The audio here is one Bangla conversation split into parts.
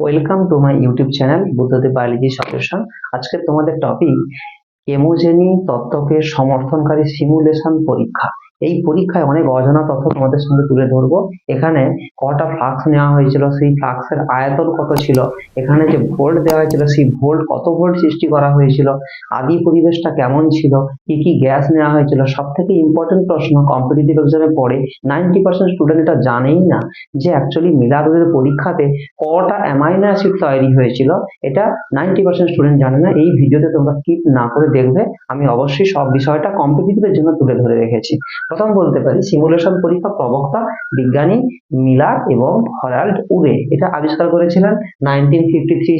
Welcome to my YouTube channel Buddhadeb biology solution আজকে তোমাদের টপিক কেমোজেনি তত্ত্বকে সমর্থনকারী সিমুলেশন পরীক্ষা। এই পরীক্ষায় অনেক অজানা তথ্য তোমাদের সঙ্গে তুলে ধরবো। এখানে কটা ফ্লাক্স নেওয়া হয়েছিল, সেই ফ্লাক্সের আয়তন কত ছিল? এখানে যে ভোল্ট দেওয়া হয়েছিল, সেই ভোল্ট কত ভোল্ট সৃষ্টি করা হয়েছিল? আদি পরিবেশটা কেমন ছিল? কি কি গ্যাস নেওয়া হয়েছিল? সব থেকে ইম্পর্টেন্ট প্রশ্ন কম্পিটিটিভ এক্সামে পড়ে নাইনটি পার্সেন্ট স্টুডেন্ট এটা জানেই না যে অ্যাকচুয়ালি মিলারোদের পরীক্ষাতে কটা অ্যামাইনো অ্যাসিড তৈরি হয়েছিল। এটা নাইনটি পার্সেন্ট স্টুডেন্ট জানে না। এই ভিডিওতে তোমরা স্কিপ না করে দেখবে। আমি অবশ্যই সব বিষয়টা কম্পিটিটিভের জন্য তুলে ধরে রেখেছি। প্রথম বলতে পারি সিমুলেশন পরীক্ষা প্রবক্তা, বিজ্ঞানী মিলার এবং হরাল্ড উবে। এটা আবিষ্কার করেছিলেন নাইনটিন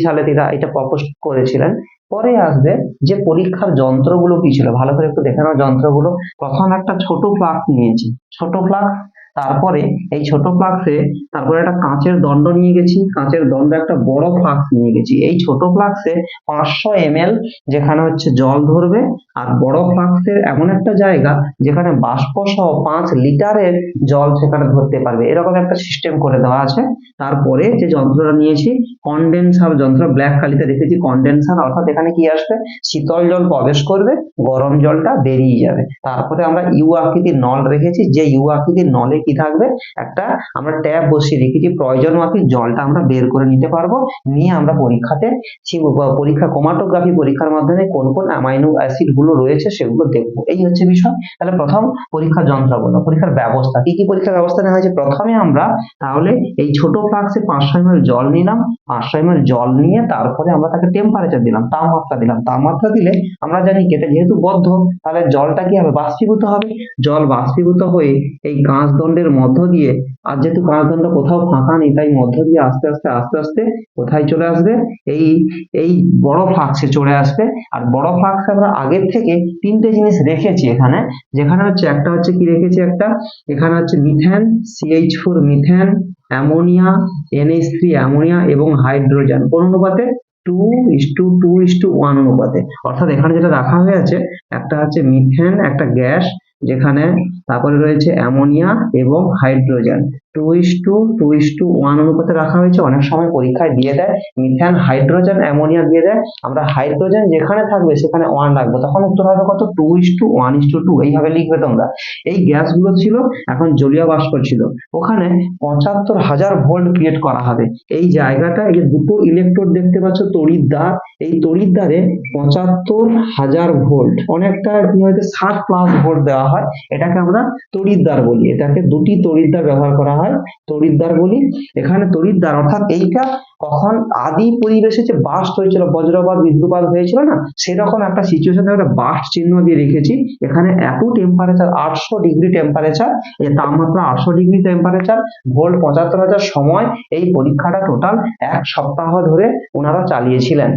সালে তারা এটা প্রপোজ করেছিলেন। পরে আসবে যে পরীক্ষার যন্ত্রগুলো কি ছিল? ভালো করে একটু দেখে নাও যন্ত্রগুলো। প্রথম একটা ছোট প্লাক নিয়েছি। ছোট ফ্লাক্স তারপরে এই ছোট ফ্লাক্সে তারপরে একটা কাঁচের দণ্ড নিয়ে গেছি, কাঁচের দণ্ড একটা বড় ফ্লাক্স নিয়ে গেছি। এই ছোট ফ্লাক্সে পাঁচশো এম যেখানে হচ্ছে জল ধরবে আর বড় ফ্লাক্সের এমন একটা জায়গা যেখানে বাষ্প সহ পাঁচ লিটারের জল সেখানে ধরতে পারবে। এরকম একটা সিস্টেম করে দেওয়া আছে। তারপরে যে যন্ত্রটা নিয়েছি কন্ডেন্সার যন্ত্র ব্ল্যাক কালিতে দেখেছি কন্ডেন্সার অর্থাৎ এখানে কি আসবে? শীতল জল প্রবেশ করবে, গরম জলটা বেরিয়ে যাবে। তারপরে আমরা ইউ আকৃতির নল রেখেছি, যে ইউ আকৃতির নলে কি থাকবে? একটা আমরা ট্যাপ বসিয়ে রেখেছি প্রয়োজন মাফিক জলটা আমরা বের করে নিতে পারব। নিয়ে আমরা পরীক্ষাতে পরীক্ষা ক্রোমাটোগ্রাফি পরীক্ষার মাধ্যমে কোন কোন অ্যামাইনো অ্যাসিডগুলো রয়েছে সেগুলো দেখব। এই হচ্ছে বিষয়। তাহলে প্রথম পরীক্ষার যন্ত্রগুলো পরীক্ষার ব্যবস্থা। কি কি পরীক্ষার ব্যবস্থা নেওয়া হয়েছে? প্রথমে আমরা তাহলে এই ছোট ফ্লাক্সে পাঁচশো এম জল নিলাম। পাঁচশো এম জল নিয়ে তারপরে আমরা তাকে টেম্পারেচার দিলাম, তাপমাত্রা দিলাম। তাপমাত্রা দিলে আমরা জানি কি এটা যেহেতু বদ্ধ, তাহলে জলটা কি হবে? বাষ্পীভূত হবে। জল বাষ্পীভূত হয়ে এই কাঁচ দণ্ডের মধ্য দিয়ে, আর যেহেতু কাঁচ দণ্ড কোথাও ফাঁকা নেই, তাই মধ্য দিয়ে আস্তে আস্তে আস্তে আস্তে কোথায় চলে আসবে? এই এই বড় ফ্লাক্সে চলে আসবে। আর বড় ফ্লাক্সে আমরা আগের থেকে তিনটে জিনিস রেখেছি এখানে। যেখানে হচ্ছে একটা হচ্ছে কি রেখেছি একটা? এখানে হচ্ছে methane CH four methane ammonia NH three ammonia এবং হাইড্রোজেন কোন অনুপাতে? Two is to two is to one অনুপাতে। অর্থাৎ এখানে যেটা রাখা হয়ে আছে একটা হচ্ছে মিথেন একটা গ্যাস যেখানে তারপরে রয়েছে অ্যামোনিয়া এবং hydrogen. Two is to two is to, one অনুপাতে রাখা হয়েছে। অনেক সময় পরীক্ষায় দিয়ে দেয়। মিথেন, হাইড্রোজেন, অ্যামোনিয়া দিয়ে দেয়। আমরা হাইড্রোজেন যেখানে থাকবে সেখানে ওয়ান রাখব। তখন উত্তর হবে কত? Two is to, one is to two. এইভাবে লিখবে তোমরা। এই গ্যাসগুলো ছিল, এখন জলীয় বাষ্প ছিল। ওখানে পঁচাত্তর হাজার ভোল্ট ক্রিয়েট করা হবে। এই জায়গাটা, এই যে দুটো ইলেকট্রোড দেখতে পাচ্ছ তড়িৎদ্বার এই তড়িৎদ্বারে পঁচাত্তর হাজার ভোল্ট, অনেকটা কি হয়তো ষাট প্লাস ভোল্ট দেওয়া হয়। এটাকে আমরা তড়িৎদ্বার বলি। এটাকে দুটি তড়িৎদ্বার ব্যবহার করা হয় তড়িৎদ্বার বলি। এখানে তড়িৎদ্বার অর্থাৎ এইটা কখন আদি পরিবেশে যে বাস্ট হয়েছিল, বজ্রপাত বিদ্যুৎপাত হয়েছিল না, সেরকম একটা সিচুয়েশন একটা বাস্ট চিহ্ন দিয়ে রেখেছি। এখানে এত টেম্পারেচার আটশো ডিগ্রি টেম্পারেচার তাপমাত্রা আটশো ডিগ্রি টেম্পারেচার ভোল্ট পঁচাত্তর হাজার সময় এই পরীক্ষাটা টোটাল এক সপ্তাহ ধরে ওনারা চালিয়েছিলেন।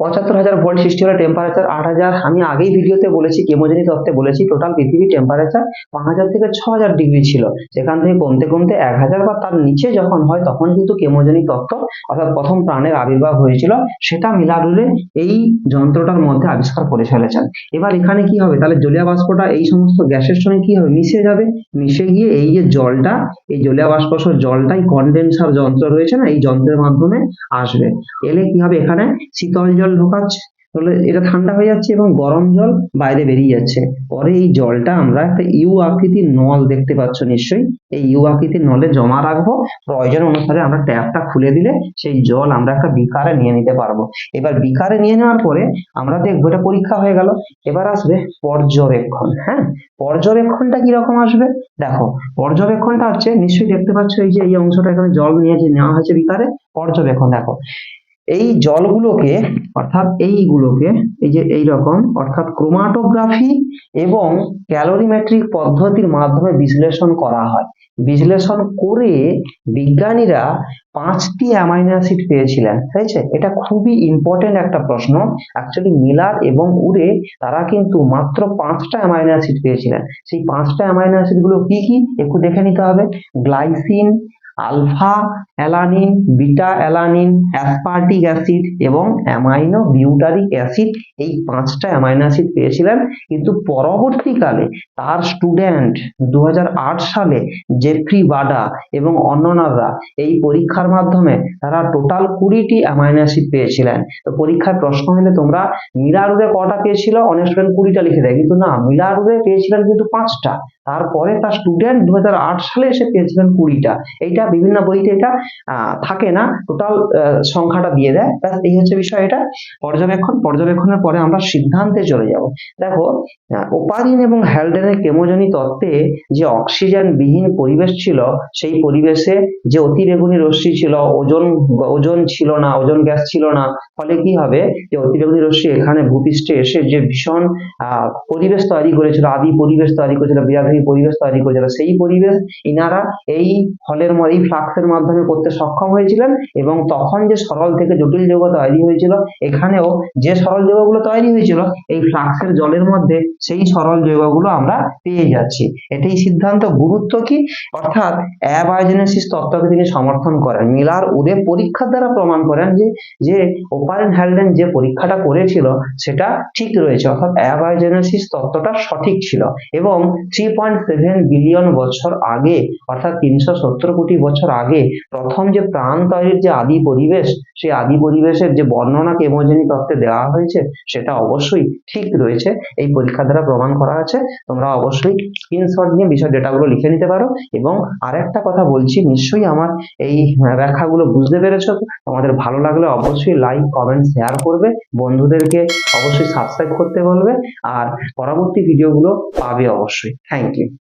পঁচাত্তর হাজার ভোল্ট সৃষ্টি হলে টেম্পারেচার আট হাজার। আমি আগেই ভিডিওতে বলেছি কেমোজেনি তত্ত্বে বলেছি টোটাল পৃথিবীর টেম্পারেচার পাঁচ হাজার থেকে ছ হাজার ডিগ্রি ছিল। সেখান থেকে কমতে কমতে এক হাজার বা তার নিচে যখন হয়, তখন কিন্তু কেমোজেনি তত্ত্ব অর্থাৎ প্রথম প্রাণের আবির্ভাব হয়েছিল। সেটা মিলারুলে এই যন্ত্রটার মধ্যে আবিষ্কার করে ফেলেছেন। এবার এখানে কি হবে? তাহলে জলীয় বাষ্পটা এই সমস্ত গ্যাসের সঙ্গে কি হবে? মিশে যাবে। মিশে গিয়ে এই যে জলটা, এই জলীয় বাষ্প জলটাই কন্ডেন্সার যন্ত্র রয়েছে না? এই যন্ত্রের মাধ্যমে আসবে। এলে কি হবে এখানে? শীতল জল ঢোকাচ্ছে, তাহলে এটা ঠান্ডা হয়ে যাচ্ছে এবং গরম জল বাইরে বেরিয়ে যাচ্ছে। পরে এই জলটা আমরা একটা ইউ আকৃতির নল দেখতে পাচ্ছ নিশ্চয়ই। এই ইউ আকৃতির নলে জমা রাখব। প্রয়োজন অনুসারে আমরা ট্যাপটা খুলে দিলে সেই জল আমরা একটা বিকারে নিয়ে নিতে পারব। এবার বিকারে নিয়ে নেওয়ার পরে আমরা দেখব এটা পরীক্ষা হয়ে গেল। এবার আসবে পর্যবেক্ষণ হ্যাঁ? পর্যবেক্ষণটা কীরকম আসবে? দেখো, পর্যবেক্ষণটা হচ্ছে, নিশ্চয়ই দেখতে পাচ্ছ এই যে এই অংশটা এখানে জল নিয়েছে নেওয়া হয়েছে বিকারে, পর্যবেক্ষণ, দেখো। এই জলগুলোকে, অর্থাৎ এইগুলোকে, এই যে এই রকম অর্থাৎ ক্রোমাটোগ্রাফি এবং ক্যালোরিমেট্রিক পদ্ধতির মাধ্যমে বিশ্লেষণ করা হয়। বিশ্লেষণ করে বিজ্ঞানীরা পাঁচটি অ্যামাইনো অ্যাসিড পেয়েছিলেন, হয়েছে? এটা খুবই ইম্পর্টেন্ট একটা প্রশ্ন। অ্যাকচুয়ালি মিলার এবং উরে, তারা কিন্তু মাত্র পাঁচটা অ্যামাইনো অ্যাসিড পেয়েছিলেন। সেই পাঁচটা অ্যামাইনো অ্যাসিডগুলো কি কি? একটু দেখে নিতে হবে। Glycine, alpha alanine, beta alanine, aspartic acid এবং অ্যামাইনো বিউটারিক অ্যাসিড, এই পাঁচটা অ্যামাইনো অ্যাসিড পেয়েছিলেন। কিন্তু পরবর্তীকালে তার স্টুডেন্ট দু হাজার আট সালে জেফ্রি বাডা এবং অন্যরা এই পরীক্ষার মাধ্যমে তারা টোটাল কুড়িটি অ্যামাইনো অ্যাসিড পেয়েছিলেন। তো পরীক্ষায় প্রশ্ন হলে তোমরা মিলারুরে কটা পেয়েছিল? অনেক স্টুডেন্ট কুড়িটা লিখে দেয়। কিন্তু না মিলারুরে পেয়েছিলেন কিন্তু পাঁচটা। তারপরে তার স্টুডেন্ট দু হাজার আট সালে এসে পেয়েছিলেন কুড়িটা। এইটা বিভিন্ন বইতে এটা থাকে না টোটাল সংখ্যাটা দিয়ে দেয়। ব্যাস, এই হচ্ছে বিষয় এটা পর্যবেক্ষণ, পর্যবেক্ষণের পরে আমরা সিদ্ধান্তে চলে যাব। দেখো ওপারিন এবং হ্যালডেনের কেমোজনি তত্ত্বে যে অক্সিজেন বিহীন পরিবেশ ছিল, সেই পরিবেশে যে অতিবেগুনি রশ্মি ছিল, ওজন ওজন ছিল না, ওজন গ্যাস ছিল না, ফলে কি হবে? যে অতিবেগুনি রশ্মি এখানে ভূপৃষ্ঠে এসে যে ভীষণ পরিবেশ তৈরি করেছিল, আদি পরিবেশ তৈরি করেছিল, বিরাধী পরিবেশ তৈরি করেছিল, সেই পরিবেশ ইনারা এই ফলের এই ফ্লাক্সের মাধ্যমে করতে সক্ষম হয়েছিলেন এবং তখন যে সরল থেকে জটিল যৌগ তৈরি হয়েছিল, এখানেও যে সরল যৌগগুলো তৈরি হয়েছিল, এই ফ্লাক্সের জলের মধ্যে সেই সরল যৌগগুলো আমরা পেয়ে যাচ্ছি। এটাই সিদ্ধান্ত, গুরুত্ব কি? অর্থাৎ অ্যাবায়োজেনেসিস তত্ত্বকে তিনি সমর্থন করেন। মিলার উদে পরীক্ষার দ্বারা প্রমাণ করেন যে যে ওপারেন হ্যালডেন যে পরীক্ষাটা করেছিল, সেটা ঠিক রয়েছে। অর্থাৎ অ্যাবায়োজেনেসিস তত্ত্বটা সঠিক ছিল এবং থ্রি পয়েন্ট সেভেন বিলিয়ন বছর আগে, অর্থাৎ তিনশো সত্তর কোটি বছর আগে প্রথম যে প্রাণ যে আদি পরিবেশ, সেই আদি পরিবেশের যে বর্ণনা কেমোজেনি তত্ত্বে দেওয়া হয়েছে, সেটা অবশ্যই ঠিক রয়েছে। এই পরীক্ষা দ্বারা প্রমাণ করা আছে। তোমরা অবশ্যই স্ক্রিনশট নিয়ে বিষয় ডেটাগুলো লিখে নিতে পারো। এবং আরেকটা কথা বলছি, নিশ্চয়ই আমার এই ব্যাখ্যাগুলো বুঝতে পেরেছ? তোমাদের ভালো লাগলে অবশ্যই লাইক কমেন্ট শেয়ার করবে। বন্ধুদেরকে অবশ্যই সাবস্ক্রাইব করতে বলবে। আর পরবর্তী ভিডিওগুলো পাবে অবশ্যই। Thank you